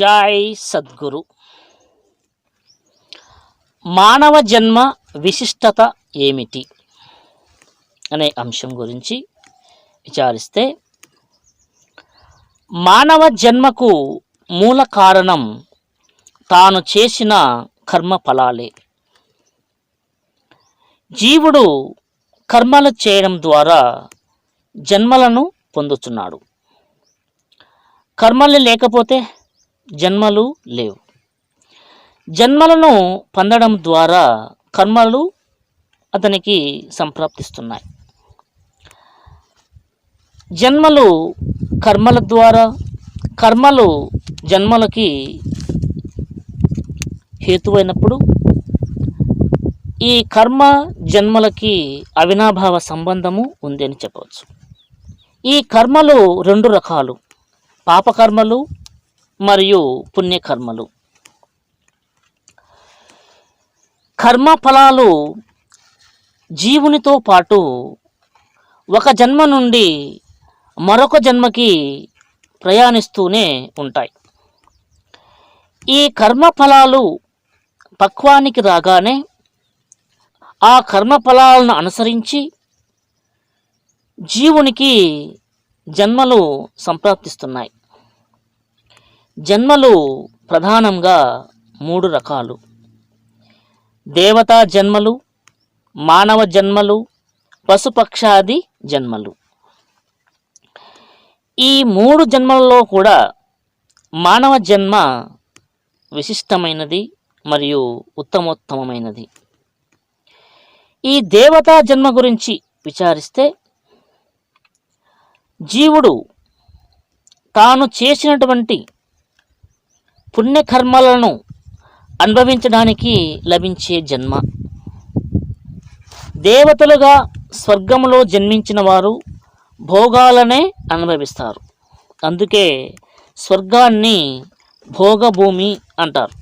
Joy Sadhguru. మానవ జన్మ విశిష్టత ఏమిటి అనే అంశం గురించి విచారిస్తే మానవ జన్మకు మూల కారణం తాను చేసిన కర్మ ఫలాలే జీవుడు కర్మలు చేయడం ద్వారా జన్మలను పొందుతున్నాడు. కర్మలు లేకపోతే జన్మలు లేవు. జన్మలను పొందడం ద్వారా కర్మలు అతనికి సంప్రాప్తిస్తున్నాయి. జన్మలు కర్మల ద్వారా కర్మలు జన్మలకి హేతువైనప్పుడు ఈ కర్మ జన్మలకి అవినాభావ సంబంధము ఉంది అని చెప్పవచ్చు. ఈ కర్మలు రెండు రకాలు. పాపకర్మలు మరియు పుణ్యకర్మలు. కర్మ ఫలాలు జీవునితో పాటు ఒక జన్మ నుండి మరొక జన్మకి ప్రయాణిస్తూనే ఉంటాయి. ఈ కర్మ ఫలాలు పక్వానికి రాగానే ఆ కర్మ ఫలాలను అనుసరించి జీవునికి జన్మలు సంప్రాప్తిస్తున్నాయి. జన్మలు ప్రధానంగా మూడు రకాలు. దేవతా జన్మలు మానవ జన్మలు పశుపక్షాది జన్మలు. ఈ మూడు జన్మలలో కూడా మానవ జన్మ విశిష్టమైనది మరియు ఉత్తమోత్తమమైనది. ఈ దేవతా జన్మ గురించి విచారిస్తే జీవుడు తాను చేసినటువంటి పుణ్యకర్మలను అనుభవించడానికి లభించే జన్మ. దేవతలుగా స్వర్గంలో జన్మించిన వారు భోగాలనే అనుభవిస్తారు. అందుకే స్వర్గాన్ని భోగభూమి అంటారు.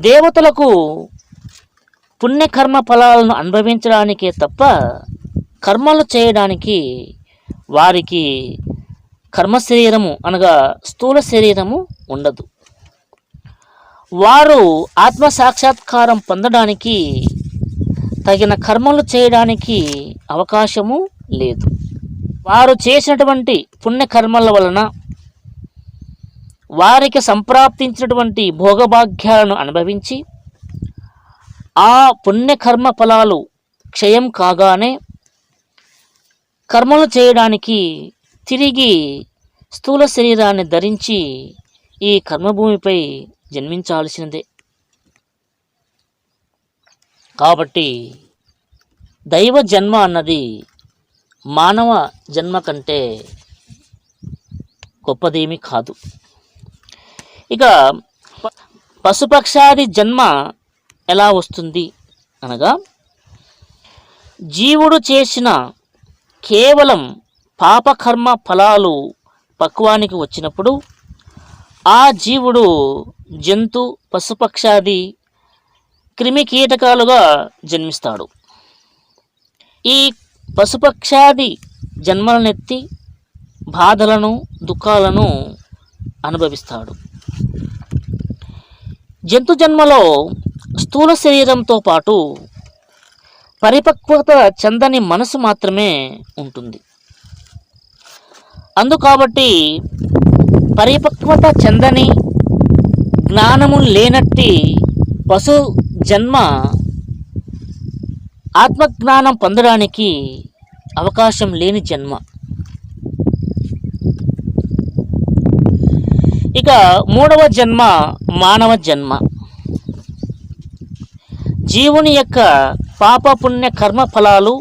దేవతలకు పుణ్యకర్మ ఫలాలను అనుభవించడానికే తప్ప కర్మలు చేయడానికి వారికి కర్మ శరీరము అనగా స్థూల శరీరము ఉండదు. వారు ఆత్మ సాక్షాత్కారం పొందడానికి తగిన కర్మలు చేయడానికి అవకాశము లేదు. వారు చేసినటువంటి పుణ్యకర్మల వలన వారికి సంప్రాప్తించినటువంటి భోగభాగ్యాలను అనుభవించి ఆ పుణ్యకర్మ ఫలాలు క్షయం కాగానే కర్మలు చేయడానికి తిరిగి స్థూల శరీరాన్ని ధరించి ఈ కర్మభూమిపై జన్మించాల్సినదే. కాబట్టి దైవ జన్మ అన్నది మానవ జన్మ కంటే గొప్పదేమీ కాదు. ఇక పశుపక్షాది జన్మ ఎలా వస్తుంది అనగా జీవుడు చేసిన కేవలం పాపకర్మ ఫలాలు పక్వానికి వచ్చినప్పుడు ఆ జీవుడు జంతు పశుపక్షాది క్రిమి కీటకాలుగా జన్మిస్తాడు. ఈ పశుపక్షాది జన్మలనెత్తి బాధలను దుఃఖాలను అనుభవిస్తాడు. జంతు జన్మలో స్థూల శరీరంతో పాటు పరిపక్వత చెందని మనసు మాత్రమే ఉంటుంది. అందుకాబట్టి పరిపక్వత చెందని జ్ఞానము లేనట్టి పశు జన్మ ఆత్మజ్ఞానం పొందడానికి అవకాశం లేని జన్మ. ఇక మూడవ జన్మ మానవ జన్మ. జీవుని యొక్క పాపపుణ్య కర్మ ఫలాలు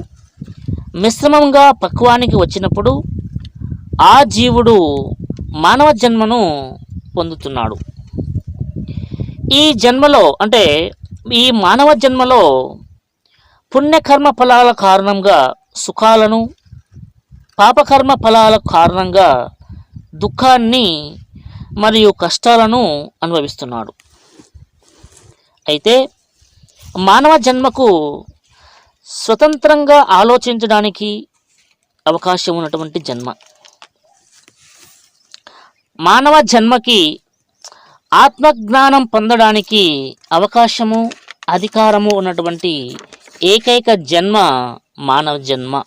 మిశ్రమంగా పక్వానికి వచ్చినప్పుడు ఆ జీవుడు మానవ జన్మను పొందుతున్నాడు. ఈ జన్మలో అంటే ఈ మానవ జన్మలో పుణ్యకర్మ ఫలాల కారణంగా సుఖాలను పాపకర్మ ఫలాల కారణంగా దుఃఖాన్ని మరియు కష్టాలను అనుభవిస్తున్నాడు. అయితే మానవ జన్మకు స్వతంత్రంగా ఆలోచించడానికి అవకాశం ఉన్నటువంటి జన్మ. మానవ జన్మకి ఆత్మజ్ఞానం పొందడానికి అవకాశము అధికారము ఉన్నటువంటి ఏకైక జన్మ మానవ జన్మ.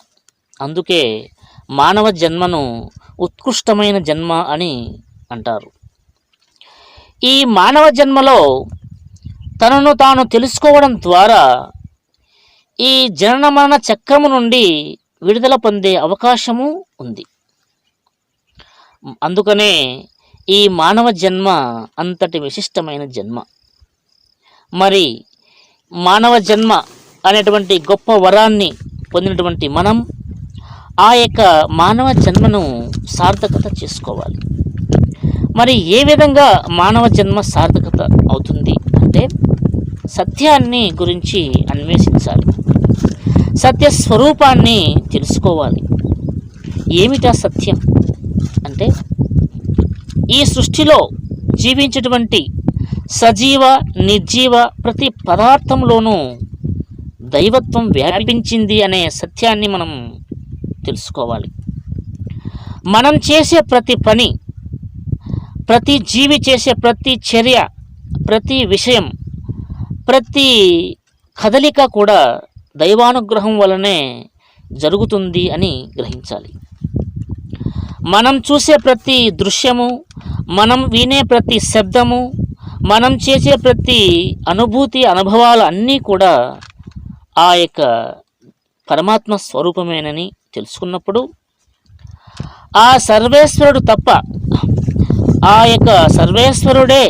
అందుకే మానవ జన్మను ఉత్కృష్టమైన జన్మ అని అంటారు. ఈ మానవ జన్మలో తనను తాను తెలుసుకోవడం ద్వారా ఈ జనన మరణ చక్రము నుండి విడుదల పొందే అవకాశము ఉంది. అందుకనే ఈ మానవ జన్మ అంతటి విశిష్టమైన జన్మ. మరి మానవ జన్మ అనేటువంటి గొప్ప వరాన్ని పొందినటువంటి మనం ఆ యొక్క మానవ జన్మను సార్థకత చేసుకోవాలి. మరి ఏ విధంగా మానవ జన్మ సార్థకత అవుతుంది అంటే సత్యాన్ని గురించి అన్వేషించాలి. సత్య స్వరూపాన్ని తెలుసుకోవాలి. ఏమిటా సత్యం? ఏంటంటే ఈ సృష్టిలో జీవించేటువంటి సజీవ నిర్జీవ ప్రతి పదార్థంలోనూ దైవత్వం వ్యాపించింది అనే సత్యాన్ని మనం తెలుసుకోవాలి. మనం చేసే ప్రతి పని ప్రతి జీవి చేసే ప్రతి చర్య ప్రతి విషయం ప్రతి కదలిక కూడా దైవానుగ్రహం వలనే జరుగుతుంది అని గ్రహించాలి. మనం చూసే ప్రతి దృశ్యము మనం వినే ప్రతి శబ్దము మనం చేసే ప్రతి అనుభూతి అనుభవాలు అన్నీ కూడా ఆ యొక్క పరమాత్మ స్వరూపమేనని తెలుసుకున్నప్పుడు ఆ సర్వేశ్వరుడు తప్ప ఆ యొక్క సర్వేశ్వరుడే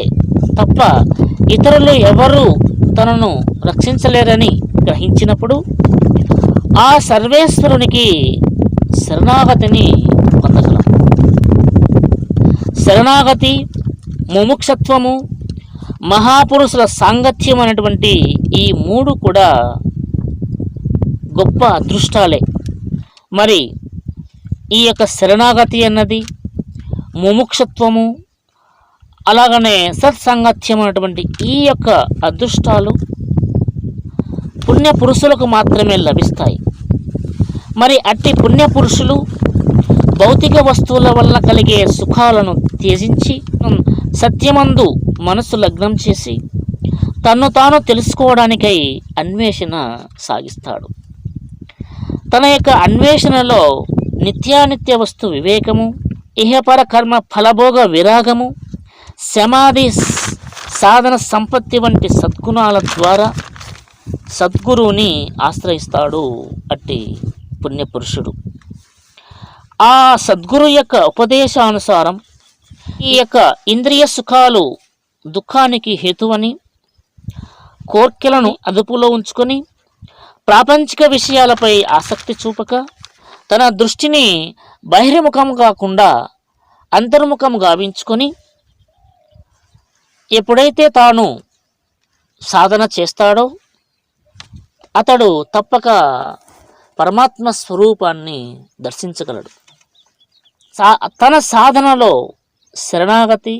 తప్ప ఇతరులు ఎవరు తనను రక్షించలేరని గ్రహించినప్పుడు ఆ సర్వేశ్వరునికి శరణాగతిని పొందగలం. శరణాగతి ముముక్షత్వము మహాపురుషుల సాంగత్యం అనేటువంటి ఈ మూడు కూడా గొప్ప అదృష్టాలే. మరి ఈ యొక్క శరణాగతి అన్నది ముముక్షత్వము అలాగనే సత్సాంగత్యం అనేటువంటి ఈ యొక్క అదృష్టాలు పుణ్య పురుషులకు మాత్రమే లభిస్తాయి. మరి అట్టి పుణ్య పురుషులు భౌతిక వస్తువుల వల్ల కలిగే సుఖాలను త్యజించి సత్యమందు మనసు లగ్నం చేసి తన్ను తాను తెలుసుకోవడానికై అన్వేషణ సాగిస్తాడు. తన యొక్క అన్వేషణలో నిత్యానిత్య వస్తు వివేకము ఇహపర కర్మ ఫలభోగ విరాగము సమాధి సాధన సంపత్తి వంటి సద్గుణాల ద్వారా సద్గురువుని ఆశ్రయిస్తాడు అట్టి పుణ్యపురుషుడు. ఆ సద్గురు యొక్క ఉపదేశానుసారం ఈ యొక్క ఇంద్రియ సుఖాలు దుఃఖానికి హేతువని కోర్కెలను అదుపులో ఉంచుకొని ప్రాపంచిక విషయాలపై ఆసక్తి చూపక తన దృష్టిని బహిర్ముఖం కాకుండా అంతర్ముఖం గావించుకొని ఎప్పుడైతే తాను సాధన చేస్తాడో అతడు తప్పక పరమాత్మ స్వరూపాన్ని దర్శించగలడు. సా తన సాధనలో శరణాగతి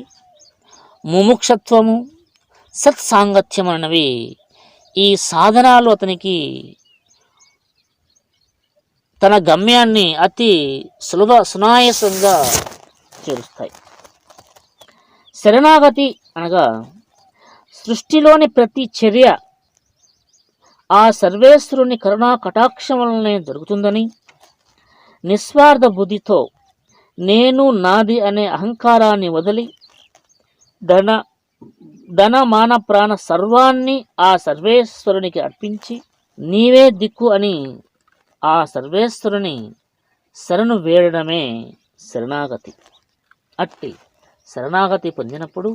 ముముక్షత్వము సత్సాంగత్యం అనేవి ఈ సాధనాలు అతనికి తన గమ్యాన్ని అతి సులభ సునాయాసంగా చేరుస్తాయి. శరణాగతి అనగా సృష్టిలోని ప్రతి చర్య ఆ సర్వేశ్వరుని కరుణా కటాక్షం వలనే జరుగుతుందని. నిస్వార్థ బుద్ధితో నేను నాది అనే అహంకారాన్ని వదిలి ధన ధన మాన ప్రాణ సర్వాన్ని ఆ సర్వేశ్వరునికి అర్పించి నీవే దిక్కు అని ఆ సర్వేశ్వరుని శరణు వేడడమే శరణాగతి. అట్టి శరణాగతి పొందినప్పుడు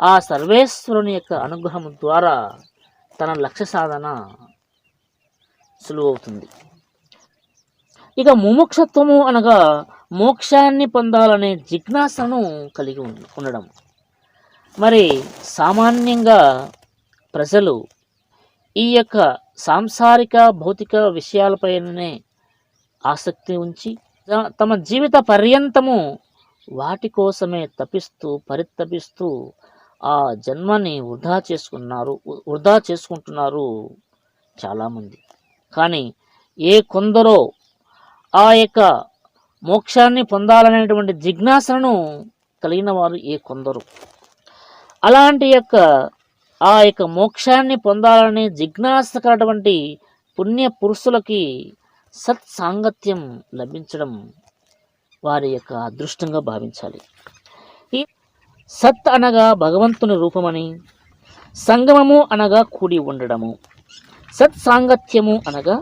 ఆ సర్వేశ్వరుని యొక్క అనుగ్రహం ద్వారా తన లక్ష్య సాధన సులువవుతుంది. ఇక ముముక్షత్వము అనగా మోక్షాన్ని పొందాలనే జిజ్ఞాసను కలిగి ఉండడం. మరి సామాన్యంగా ప్రజలు ఈ యొక్క సాంసారిక భౌతిక విషయాలపైనే ఆసక్తి ఉంచి తమ జీవిత పర్యంతము వాటి కోసమే తపిస్తూ పరితపిస్తూ ఆ జన్మని వృధా చేసుకున్నారు వృధా చేసుకుంటున్నారు చాలామంది. కానీ ఏ కొందరో ఆ యొక్క మోక్షాన్ని పొందాలనేటువంటి జిజ్ఞాసను కలిగిన వారు ఏ కొందరు. అలాంటి యొక్క ఆ యొక్క మోక్షాన్ని పొందాలని జిజ్ఞాసకరటువంటి పుణ్య పురుషులకి సత్సాంగత్యం లభించడం వారి యొక్క అదృష్టంగా భావించాలి. సత్ అనగా భగవంతుని రూపమని సంగమము అనగా కూడి ఉండడము సత్ సాంగత్యము అనగా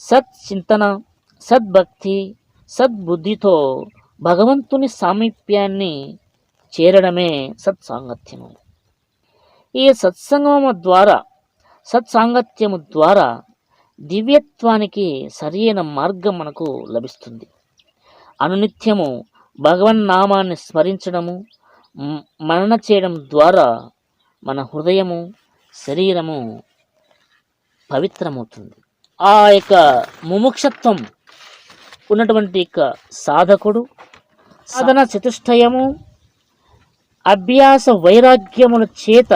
సత్ చింతన సద్భక్తి సద్బుద్ధితో భగవంతుని సామీప్యాన్ని చేరడమే సత్సాంగత్యము ఈ సత్సంగము ద్వారా సత్సాంగత్యము ద్వారా దివ్యత్వానికి సరియైన మార్గం మనకు లభిస్తుంది. అనునిత్యము భగవన్నామాన్ని స్మరించడము మనన చేయడం ద్వారా మన హృదయము శరీరము పవిత్రమవుతుంది. ఆ యొక్క ముముక్షత్వం ఉన్నటువంటి యొక్క సాధకుడు సాధన చతుష్టయము అభ్యాస వైరాగ్యముల చేత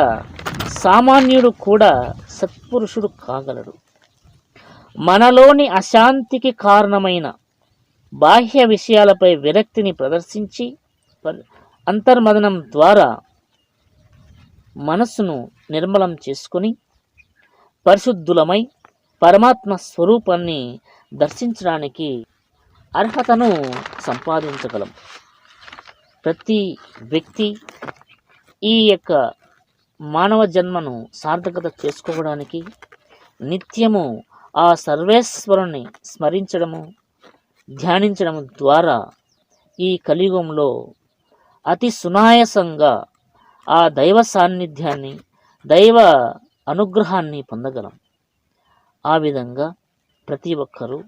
సామాన్యుడు కూడా సత్పురుషుడు కాగలడు. మనలోని అశాంతికి కారణమైన బాహ్య విషయాలపై విరక్తిని ప్రదర్శించి ప- అంతర్మదనం ద్వారా మనస్సును నిర్మలం చేసుకొని పరిశుద్ధులమై పరమాత్మ స్వరూపాన్ని దర్శించడానికి అర్హతను సంపాదించగలం. ప్రతి వ్యక్తి ఈ యొక్క మానవ జన్మను సార్థకత చేసుకోవడానికి నిత్యము ఆ సర్వేశ్వరుని స్మరించడము ధ్యానించడం ద్వారా ఈ కలియుగంలో అతి సునాయాసంగా ఆ దైవ సాన్నిధ్యాన్ని దైవ అనుగ్రహాన్ని పొందగలం. ఆ విధంగా ప్రతి ఒక్కరూ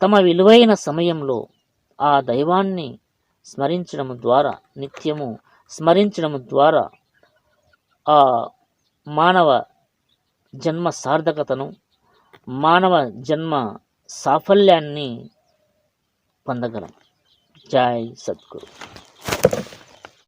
తమ విలువైన సమయంలో ఆ దైవాన్ని స్మరించడం ద్వారా నిత్యము స్మరించడం ద్వారా ఆ మానవ జన్మ సార్థకతను మానవ జన్మ సాఫల్యాన్ని పొందగలం. జై సద్గురు.